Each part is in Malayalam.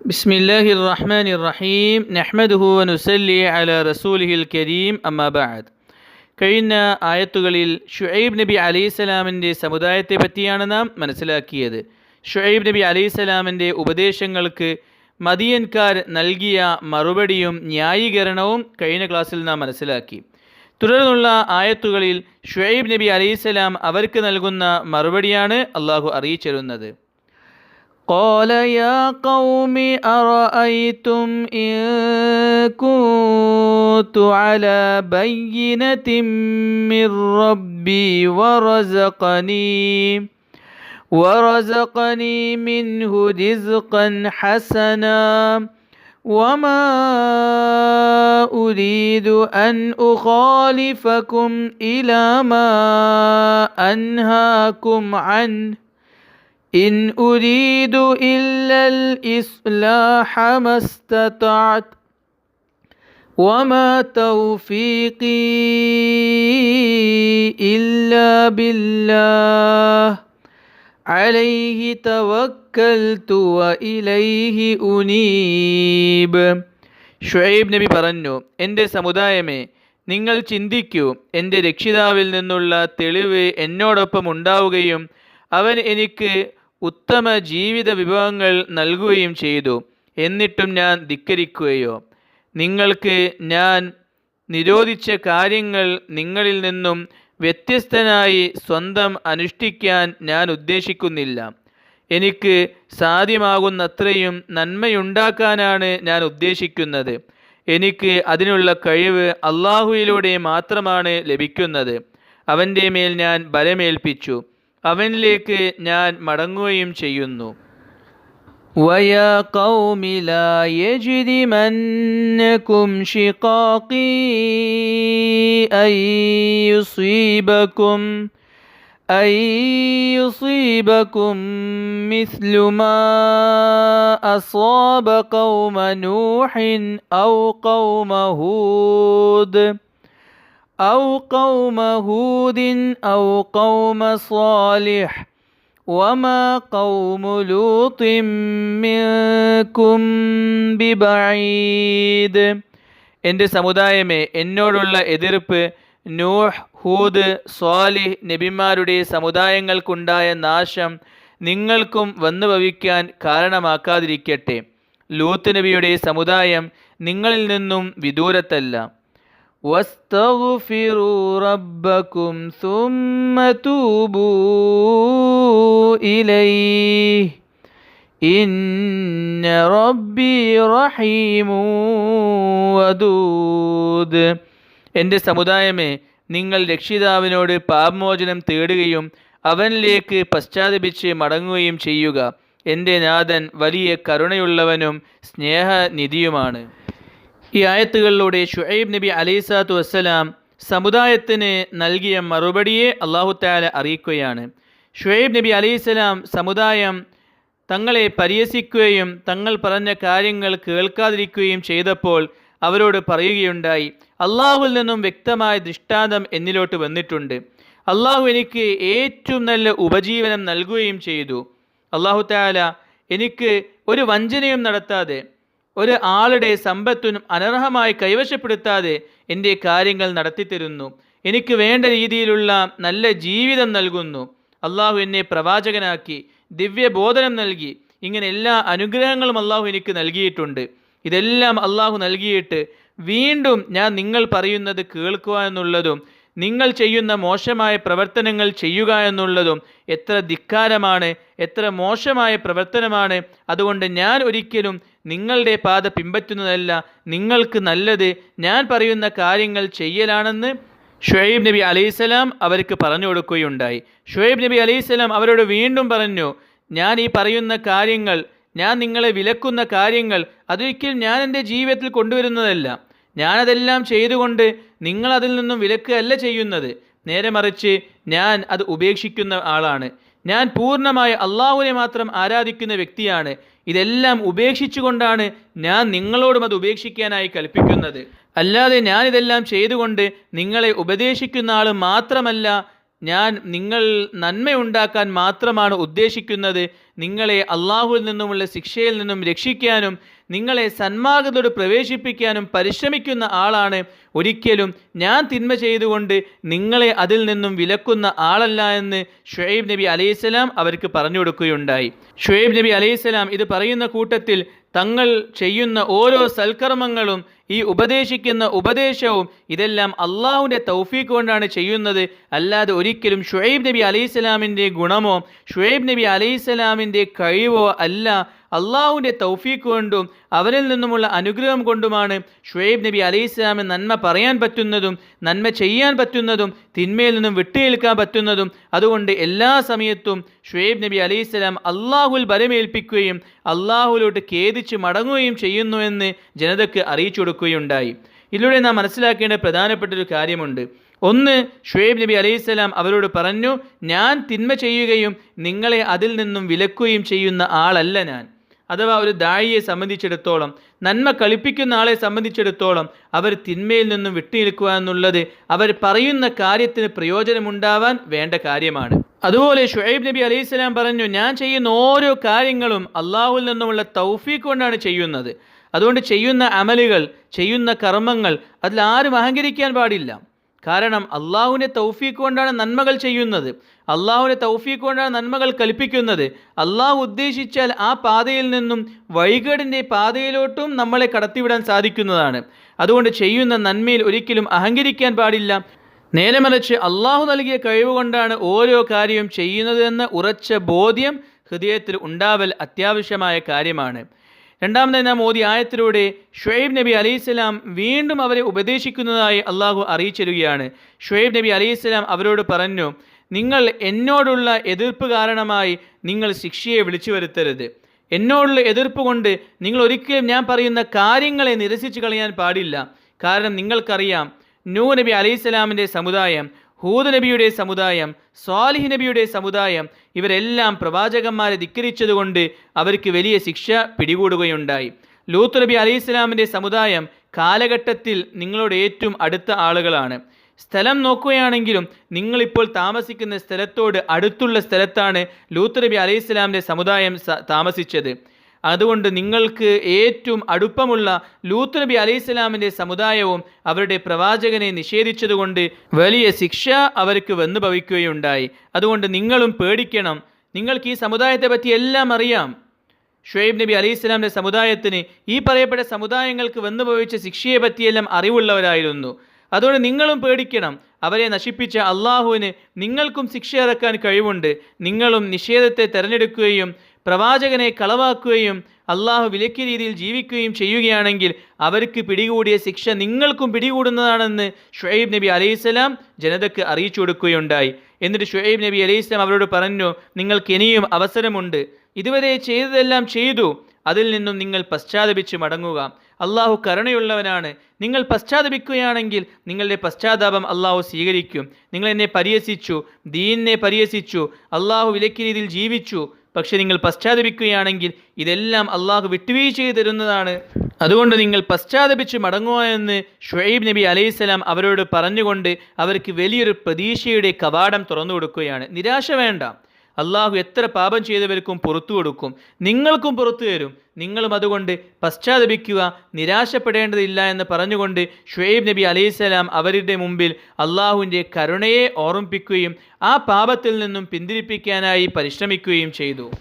بسم الله الرحمن الرحيم نحمده ونسلي على رسوله الكريم أما بعد കഴിഞ്ഞ ആയത്തുകളിൽ ഷുഐബ് നബി അലൈഹിസ്സലാമിൻ്റെ സമുദായത്തെ പറ്റിയാണ് നാം മനസ്സിലാക്കിയത് ഷുഐബ് നബി അലൈഹിസ്സലാമിൻ്റെ ഉപദേശങ്ങൾക്ക് മദിയൻകാർ നൽകിയ മറുപടിയും ന്യായീകരണവും കഴിഞ്ഞ ക്ലാസ്സിൽ നാം മനസ്സിലാക്കി തുടർന്നുള്ള ആയത്തുകളിൽ ഷുഐബ് നബി അലൈഹിസ്സലാം അവർക്ക് നൽകുന്ന മറുപടിയാണ് അള്ളാഹു അറിയിച്ചിരുന്നത് قال يا قوم أرأيتم إن كنت على بينة من ربي ورزقني ورزقني منه رزقا حسنا وما أريد أن أخالفكم إلى ما أنهاكم عنه إن أريد إلا الإصلاح ما استطعت وما توفيقي إلا بالله عليه توكلت وإليه أنيب ഷുഐബ് നബി പറഞ്ഞു എൻ്റെ സമുദായമേ നിങ്ങൾ ചിന്തിക്കൂ എൻ്റെ രക്ഷിതാവിൽ നിന്നുള്ള തെളിവ് എന്നോടൊപ്പം ഉണ്ടാവുകയും അവൻ എനിക്ക് ഉത്തമ ജീവിത വിഭവങ്ങൾ നൽകുകയും ചെയ്തു. എന്നിട്ടും ഞാൻ ധിക്കരിക്കുകയോ. നിങ്ങൾക്ക് ഞാൻ നിരോധിച്ച കാര്യങ്ങൾ നിങ്ങളിൽ നിന്നും വ്യത്യസ്തനായി സ്വന്തം അനുഷ്ഠിക്കാൻ ഞാൻ ഉദ്ദേശിക്കുന്നില്ല. എനിക്ക് സാധ്യമാകുന്നത്രയും നന്മയുണ്ടാക്കാനാണ് ഞാൻ ഉദ്ദേശിക്കുന്നത്. എനിക്ക് അതിനുള്ള കഴിവ് അള്ളാഹുയിലൂടെ മാത്രമാണ് ലഭിക്കുന്നത്. അവന്റെ മേൽ ഞാൻ ബലമേൽപ്പിച്ചു. അവനിലേക്ക് ഞാൻ മടങ്ങുകയും ചെയ്യുന്നു ويا قوم لا يجرمنكم شقاقي أن يصيبكم أن يصيبكم مثل ما أصاب قوم نوح أو قوم هود أو قوم هود أو قوم صالح وما قوم لوط منكم ببعيد എൻ്റെ സമുദായമേ എന്നോടുള്ള എതിർപ്പ് നൂഹ് ഹൂദ് സ്വാലിഹ് നബിമാരുടെ സമുദായങ്ങൾക്കുണ്ടായ നാശം നിങ്ങൾക്കും വന്നു ഭവിക്കാൻ കാരണമാക്കാതിരിക്കട്ടെ ലൂത്ത് നബിയുടെ സമുദായം നിങ്ങളിൽ നിന്നും വിദൂരത്തല്ല واستغفروا ربكم ثم توبوا إليه إن ربي رحيم ودود എൻ്റെ സമുദായമേ നിങ്ങൾ രക്ഷിതാവിനോട് പാപമോചനം തേടുകയും അവനിലേക്ക് പശ്ചാത്തപിച്ച് മടങ്ങുകയും ചെയ്യുക എൻ്റെ നാഥൻ വലിയ കരുണയുള്ളവനും സ്നേഹനിധിയുമാണ് ഈ ആയത്തുകളിലൂടെ ഷുഹൈബ് നബി അലൈസാത്തു വസ്സലാം സമുദായത്തിന് നൽകിയ മറുപടിയെ അള്ളാഹു താല അറിയിക്കുകയാണ്. ഷുഹൈബ് നബി അലൈഹിസ്സലാം സമുദായം തങ്ങളെ പരിഹസിക്കുകയും തങ്ങൾ പറഞ്ഞ കാര്യങ്ങൾ കേൾക്കാതിരിക്കുകയും ചെയ്തപ്പോൾ അവരോട് പറയുകയുണ്ടായി അള്ളാഹുവിൽ നിന്നും വ്യക്തമായ ദൃഷ്ടാന്തം എന്നിലോട്ട് വന്നിട്ടുണ്ട്. അള്ളാഹു എനിക്ക് ഏറ്റവും നല്ല ഉപജീവനം നൽകുകയും ചെയ്തു. അള്ളാഹു താല എനിക്ക് ഒരു വഞ്ചനയും നടത്താതെ ഒരു ആളുടെ സമ്പത്തിനും അനർഹമായി കൈവശപ്പെടുത്താതെ എന്റെ കാര്യങ്ങൾ നടത്തിത്തരുന്നു. എനിക്ക് വേണ്ട രീതിയിലുള്ള നല്ല ജീവിതം നൽകുന്നു. അള്ളാഹു എന്നെ പ്രവാചകനാക്കി ദിവ്യബോധനം നൽകി. ഇങ്ങനെ എല്ലാ അനുഗ്രഹങ്ങളും അള്ളാഹു എനിക്ക് നൽകിയിട്ടുണ്ട്. ഇതെല്ലാം അള്ളാഹു നൽകിയിട്ട് വീണ്ടും ഞാൻ നിങ്ങൾ പറയുന്നത് കേൾക്കുക എന്നുള്ളതും നിങ്ങൾ ചെയ്യുന്ന മോശമായ പ്രവർത്തനങ്ങൾ ചെയ്യുക എന്നുള്ളതും എത്ര ധിക്കാരമാണ് എത്ര മോശമായ പ്രവർത്തനമാണ്. അതുകൊണ്ട് ഞാൻ ഒരിക്കലും നിങ്ങളുടെ പാത പിൻപറ്റുന്നതല്ല നിങ്ങൾക്ക് നല്ലത് ഞാൻ പറയുന്ന കാര്യങ്ങൾ ചെയ്യലാണെന്ന് ഷുഹൈബ് നബി അലൈഹിസ്സലാം അവർക്ക് പറഞ്ഞു കൊടുക്കുകയുണ്ടായി. ഷുഹൈബ് നബി അലൈഹിസ്സലാം അവരോട് വീണ്ടും പറഞ്ഞു ഞാൻ ഈ പറയുന്ന കാര്യങ്ങൾ ഞാൻ നിങ്ങളെ വിലക്കുന്ന കാര്യങ്ങൾ അതൊരിക്കലും ഞാൻ എന്റെ ജീവിതത്തിൽ കൊണ്ടുവരുന്നതല്ല. ഞാനതെല്ലാം ചെയ്തുകൊണ്ട് നിങ്ങൾ അതിൽ നിന്നും വിലക്കുകയല്ല ചെയ്യുന്നത്. നേരെ മറിച്ച് ഞാൻ അത് ഉപേക്ഷിക്കുന്ന ആളാണ്. ഞാൻ പൂർണമായി അള്ളാഹുവിനെ മാത്രം ആരാധിക്കുന്ന വ്യക്തിയാണ്. ഇതെല്ലാം ഉപേക്ഷിച്ചുകൊണ്ടാണ് ഞാൻ നിങ്ങളോടും അത് ഉപേക്ഷിക്കാനായി കൽപ്പിക്കുന്നത്. അല്ലാതെ ഞാനിതെല്ലാം ചെയ്തുകൊണ്ട് നിങ്ങളെ ഉപദേശിക്കുന്ന ആൾ മാത്രമല്ല ഞാൻ നിങ്ങൾ നന്മയുണ്ടാക്കാൻ മാത്രമാണ് ഉദ്ദേശിക്കുന്നത്. നിങ്ങളെ അള്ളാഹുവിൽ നിന്നുമുള്ള ശിക്ഷയിൽ നിന്നും രക്ഷിക്കാനും നിങ്ങളെ സന്മാർഗത്തോട് പ്രവേശിപ്പിക്കാനും പരിശ്രമിക്കുന്ന ആളാണ്. ഒരിക്കലും ഞാൻ തിന്മ ചെയ്തുകൊണ്ട് നിങ്ങളെ അതിൽ നിന്നും വിലക്കുന്ന ആളല്ല എന്ന് ഷുഹൈബ് നബി അലൈഹിസ്സലാം അവർക്ക് പറഞ്ഞു കൊടുക്കുകയുണ്ടായി. ഷുഹൈബ് നബി അലൈഹിസ്സലാം ഇത് പറയുന്ന കൂട്ടത്തിൽ തങ്ങൾ ചെയ്യുന്ന ഓരോ സൽക്കർമ്മങ്ങളും ഈ ഉപദേശിക്കുന്ന ഉപദേശവും ഇതെല്ലാം അള്ളാഹുവിന്റെ തൗഫീഖ് കൊണ്ടാണ് ചെയ്യുന്നത്. അല്ലാതെ ഒരിക്കലും ഷുഹൈബ് നബി അലൈഹിസ്സലാമിന്റെ ഗുണമോ ഷുഹൈബ് നബി അലൈഹിസ്സലാമിന്റെ കഴിവോ അല്ല. അള്ളാഹുവിന്റെ തൗഫീഖ് കൊണ്ടും അവരിൽ നിന്നുമുള്ള അനുഗ്രഹം കൊണ്ടുമാണ് ഷുഹൈബ് നബി അലൈഹിസ്സലാമിന് നന്മ പറയാൻ പറ്റുന്നതും നന്മ ചെയ്യാൻ പറ്റുന്നതും തിന്മയിൽ നിന്നും വിട്ടുനിൽക്കാൻ പറ്റുന്നതും. അതുകൊണ്ട് എല്ലാ സമയത്തും ഷുഹൈബ് നബി അലൈഹിസ്സലാം അള്ളാഹുൽ ബലമേൽപ്പിക്കുകയും അള്ളാഹുലോട്ട് ഖേദിച്ച് മടങ്ങുകയും ചെയ്യുന്നുവെന്ന് ജനതയ്ക്ക് അറിയിച്ചു കൊടുക്കുകയുണ്ടായി. ഇതിലൂടെ നാം മനസ്സിലാക്കേണ്ട പ്രധാനപ്പെട്ട ഒരു കാര്യമുണ്ട്. ഒന്ന് ഷുഹൈബ് നബി അലൈഹിസ്സലാം അവരോട് പറഞ്ഞു ഞാൻ തിന്മ ചെയ്യുകയും നിങ്ങളെ അതിൽ നിന്നും വിലക്കുകയും ചെയ്യുന്ന ആളല്ല ഞാൻ. അഥവാ ഒരു ദാഴിയെ സംബന്ധിച്ചിടത്തോളം നന്മ കളിപ്പിക്കുന്ന ആളെ സംബന്ധിച്ചിടത്തോളം അവർ തിന്മയിൽ നിന്നും വിട്ടുനിൽക്കുക എന്നുള്ളത് അവർ പറയുന്ന കാര്യത്തിന് പ്രയോജനമുണ്ടാവാൻ വേണ്ട കാര്യമാണ്. അതുപോലെ ഷുഹൈബ് നബി അലൈഹിസ്സലാം പറഞ്ഞു ഞാൻ ചെയ്യുന്ന ഓരോ കാര്യങ്ങളും അള്ളാഹുവിൽ നിന്നുമുള്ള തൗഫീഖ് കൊണ്ടാണ് ചെയ്യുന്നത്. അതുകൊണ്ട് ചെയ്യുന്ന അമലുകൾ ചെയ്യുന്ന കർമ്മങ്ങൾ അതിൽ ആരും അഹങ്കരിക്കാൻ പാടില്ല. കാരണം അള്ളാഹുവിന്റെ തൗഫീഖ് കൊണ്ടാണ് നന്മകൾ ചെയ്യുന്നത്. അള്ളാഹുവിന്റെ തൗഫീഖ് കൊണ്ടാണ് നന്മകൾ കൽപ്പിക്കുന്നത്. അള്ളാഹു ഉദ്ദേശിച്ചാൽ ആ പാതയിൽ നിന്നും വൈകടിന്റെ പാതയിലോട്ടും നമ്മളെ കടത്തിവിടാൻ സാധിക്കുന്നതാണ്. അതുകൊണ്ട് ചെയ്യുന്ന നന്മയിൽ ഒരിക്കലും അഹങ്കരിക്കാൻ പാടില്ല. നേരെ മറിച്ച് അള്ളാഹു നൽകിയ കഴിവ് കൊണ്ടാണ് ഓരോ കാര്യവും ചെയ്യുന്നതെന്ന ഉറച്ച ബോധ്യം ഹൃദയത്തിൽ ഉണ്ടാവൽ അത്യാവശ്യമായ കാര്യമാണ്. രണ്ടാമതായി നാം ഓതി ആയത്തിലൂടെ ഷുഹൈബ് നബി അലൈഹിസ്സലാം വീണ്ടും അവരെ ഉപദേശിക്കുന്നതായി അള്ളാഹു അറിയിച്ചിരുകയാണ്. ഷുഹൈബ് നബി അലൈഹിസ്സലാം അവരോട് പറഞ്ഞു നിങ്ങൾ എന്നോടുള്ള എതിർപ്പ് കാരണമായി നിങ്ങൾ ശിക്ഷയെ വിളിച്ചു വരുത്തരുത്. എന്നോടുള്ള എതിർപ്പ് കൊണ്ട് നിങ്ങൾ ഒരിക്കലും ഞാൻ പറയുന്ന കാര്യങ്ങളെ നിരസിച്ചു കളയാൻ പാടില്ല. കാരണം നിങ്ങൾക്കറിയാം നൂ നബി അലൈഹിസ്സലാമിന്റെ സമുദായം ഹൂദ് നബിയുടെ സമുദായം സ്വാലിഹ് നബിയുടെ സമുദായം ഇവരെല്ലാം പ്രവാചകന്മാരെ ധിക്കരിച്ചതുകൊണ്ട് അവർക്ക് വലിയ ശിക്ഷ പിടികൂടുകയുണ്ടായി. ലൂത്ത് നബി അലി ഇസ്ലാമിന്റെ സമുദായം കാലഘട്ടത്തിൽ നിങ്ങളോട് ഏറ്റവും അടുത്ത ആളുകളാണ്. സ്ഥലം നോക്കുകയാണെങ്കിലും നിങ്ങളിപ്പോൾ താമസിക്കുന്ന സ്ഥലത്തോട് അടുത്തുള്ള സ്ഥലത്താണ് ലൂത്ത് നബി അലൈഹി ഇസ്ലാമിന്റെ സമുദായം താമസിച്ചത്. അതുകൊണ്ട് നിങ്ങൾക്ക് ഏറ്റവും അടുപ്പമുള്ള ലൂത്ത് നബി അലൈഹി സ്വലാമിന്റെ സമുദായവും അവരുടെ പ്രവാചകനെ നിഷേധിച്ചതുകൊണ്ട് വലിയ ശിക്ഷ അവർക്ക് വന്നു ഭവിക്കുകയുണ്ടായി. അതുകൊണ്ട് നിങ്ങളും പേടിക്കണം. നിങ്ങൾക്ക് ഈ സമുദായത്തെ പറ്റി എല്ലാം അറിയാം. ഷുഹൈബ് നബി അലൈഹി സമുദായത്തിന് ഈ പറയപ്പെട്ട സമുദായങ്ങൾക്ക് വന്നു ഭവിച്ച ശിക്ഷയെ പറ്റിയെല്ലാം അറിവുള്ളവരായിരുന്നു. അതുകൊണ്ട് നിങ്ങളും പേടിക്കണം. അവരെ നശിപ്പിച്ച അള്ളാഹുവിന് നിങ്ങൾക്കും ശിക്ഷ ഇറക്കാൻ കഴിവുണ്ട്. നിങ്ങളും നിഷേധത്തെ തിരഞ്ഞെടുക്കുകയും പ്രവാചകനെ കളവാക്കുകയും അള്ളാഹു വിലക്കിയ രീതിയിൽ ജീവിക്കുകയും ചെയ്യുകയാണെങ്കിൽ അവർക്ക് പിടികൂടിയ ശിക്ഷ നിങ്ങൾക്കും പിടികൂടുന്നതാണെന്ന് ഷുഹൈബ് നബി അലൈഹിസ്സലാം ജനതയ്ക്ക് അറിയിച്ചു കൊടുക്കുകയുണ്ടായി. എന്നിട്ട് ഷുഹൈബ് നബി അലൈഹിസ്ലാം അവരോട് പറഞ്ഞു നിങ്ങൾക്ക് ഇനിയും അവസരമുണ്ട്. ഇതുവരെ ചെയ്തതെല്ലാം ചെയ്തു. അതിൽ നിന്നും നിങ്ങൾ പശ്ചാത്തപിച്ച് മടങ്ങുക. അള്ളാഹു കരുണയുള്ളവനാണ്. നിങ്ങൾ പശ്ചാത്തപിക്കുകയാണെങ്കിൽ നിങ്ങളുടെ പശ്ചാത്താപം അള്ളാഹു സ്വീകരിക്കും. നിങ്ങൾ എന്നെ പരിഹസിച്ചു ദീനിനെ പരിഹസിച്ചു അള്ളാഹു വിലക്കിയ രീതിയിൽ ജീവിച്ചു പക്ഷെ നിങ്ങൾ പശ്ചാത്തപിക്കുകയാണെങ്കിൽ ഇതെല്ലാം അള്ളാഹു വിട്ടുവീഴ്ച തരുന്നതാണ് അതുകൊണ്ട് നിങ്ങൾ പശ്ചാത്തപിച്ച് മടങ്ങുക എന്ന് ഷുഹൈബ് നബി അലൈഹിസ്സലാം അവരോട് പറഞ്ഞുകൊണ്ട് അവർക്ക് വലിയൊരു പ്രതീക്ഷയുടെ കവാടം തുറന്നു കൊടുക്കുകയാണ്. നിരാശ വേണ്ട. അള്ളാഹു എത്ര പാപം ചെയ്തവർക്കും പുറത്തു കൊടുക്കും. നിങ്ങൾക്കും പുറത്തു തരും. നിങ്ങളും അതുകൊണ്ട് പശ്ചാത്തപിക്കുക നിരാശപ്പെടേണ്ടതില്ല എന്ന് പറഞ്ഞുകൊണ്ട് ഷുഹൈബ് നബി അലൈഹിസ്സലാം അവരുടെ മുമ്പിൽ അള്ളാഹുവിന്റെ കരുണയെ ഓർമ്മിപ്പിക്കുകയും ആ പാപത്തിൽ നിന്നും പിന്തിരിപ്പിക്കാനായി പരിശ്രമിക്കുകയും ചെയ്തു.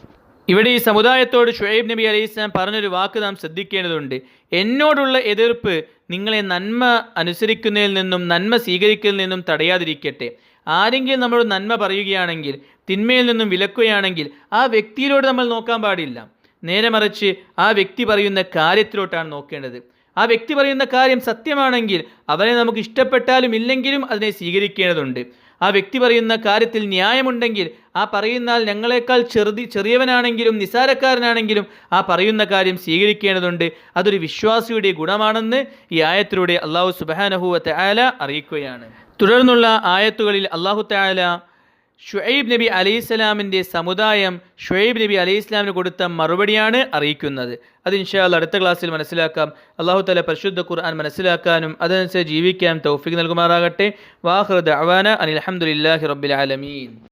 ഇവിടെ ഈ സമുദായത്തോട് ഷുഹൈബ് നബി അലൈഹി സ്വലാം പറഞ്ഞൊരു വാക്ക് നാം ശ്രദ്ധിക്കേണ്ടതുണ്ട്. എന്നോടുള്ള എതിർപ്പ് നിങ്ങളെ നന്മ അനുസരിക്കുന്നതിൽ നിന്നും നന്മ സ്വീകരിക്കുന്നതിൽ നിന്നും തടയാതിരിക്കട്ടെ. ആരെങ്കിലും നമ്മളോട് നന്മ പറയുകയാണെങ്കിൽ തിന്മയിൽ നിന്നും വിലക്കുകയാണെങ്കിൽ ആ വ്യക്തിയിലോട് നമ്മൾ നോക്കാൻ പാടില്ല. നേരെ മറിച്ച് ആ വ്യക്തി പറയുന്ന കാര്യത്തിലോട്ടാണ് നോക്കേണ്ടത്. ആ വ്യക്തി പറയുന്ന കാര്യം സത്യമാണെങ്കിൽ അവനെ നമുക്ക് ഇഷ്ടപ്പെട്ടാലും ഇല്ലെങ്കിലും അതിനെ സ്വീകരിക്കേണ്ടതുണ്ട്. ആ വ്യക്തി പറയുന്ന കാര്യത്തിൽ ന്യായമുണ്ടെങ്കിൽ ആ പറയുന്നാൽ ഞങ്ങളെക്കാൾ ചെറുതി ചെറിയവനാണെങ്കിലും നിസാരക്കാരനാണെങ്കിലും ആ പറയുന്ന കാര്യം സ്വീകരിക്കേണ്ടതുണ്ട്. അതൊരു വിശ്വാസിയുടെ ഗുണമാണെന്ന് ഈ ആയത്തിലൂടെ അള്ളാഹു സുബാനഹുവ തആല അറിയിക്കുകയാണ്. തുടർന്നുള്ള ആയത്തുകളിൽ അള്ളാഹു തആല ഷുഐബ് നബി അലൈഹി ഇസ്ലാമിന്റെ സമുദായം ഷുഹൈബ് നബി അലൈഹി ഇസ്ലാമിന് കൊടുത്ത മറുപടിയാണ് അറിയിക്കുന്നത്. അത് ഇൻഷാല്ല അടുത്ത ക്ലാസ്സിൽ മനസ്സിലാക്കാം. അള്ളാഹു തല പരിശുദ്ധ ഖുർആൻ മനസ്സിലാക്കാനും അതനുസരിച്ച് ജീവിക്കാനും തൗഫിക് നൽകുമാറാകട്ടെ. വാഹൃദ് അവാന അനിൽ അഹമ്മദില്ലാഹി റബ്ബിൽ ആലമീൻ.